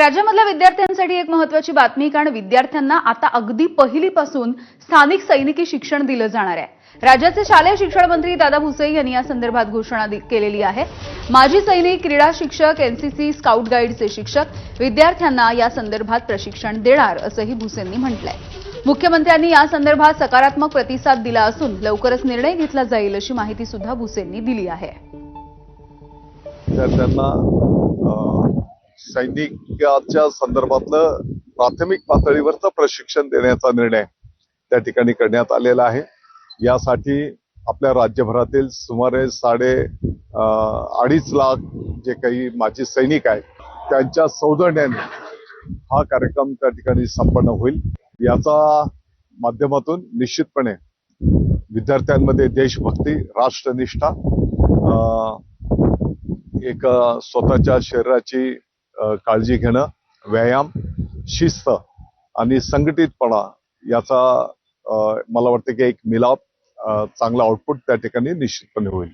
राज्यामधल्या विद्यार्थ्यांसाठी एक महत्वाची बातमी कारण विद्यार्थ्यांना आता अगदी पहिलीपासून स्थानिक सैनिकी शिक्षण दिलं जाणार आहे. राज्याचे शालेय शिक्षण मंत्री दादा भुसे यांनी या संदर्भात घोषणा केलेली आहे. माजी सैनिक क्रीडा शिक्षक एनसीसी स्काउट गाईडचे शिक्षक विद्यार्थ्यांना या संदर्भात प्रशिक्षण देणार असंही भुसेंनी म्हटलंय. मुख्यमंत्र्यांनी या संदर्भात सकारात्मक प्रतिसाद दिला असून लवकरच निर्णय घेतला जाईल अशी माहिती सुद्धा भुसेंनी दिली आहे. विद्यार्थ्यांना सैनिकाच्या संदर्भातलं प्राथमिक पातळीवरचं प्रशिक्षण देण्याचा निर्णय त्या ठिकाणी करण्यात आलेला आहे. यासाठी आपल्या राज्यभरातील सुमारे साडे अडीच लाख जे काही माजी सैनिक आहेत त्यांच्या सौजन्याने हा कार्यक्रम त्या ठिकाणी संपन्न होईल. याचा माध्यमातून निश्चितपणे विद्यार्थ्यांमध्ये देशभक्ती राष्ट्रनिष्ठा एक स्वतःच्या शरीराची काळजी घेणं व्यायाम शिस्त आणि संघटितपणा याचा मला वाटतं की एक मिलाप चांगला आउटपुट त्या ठिकाणी निश्चितपणे होईल.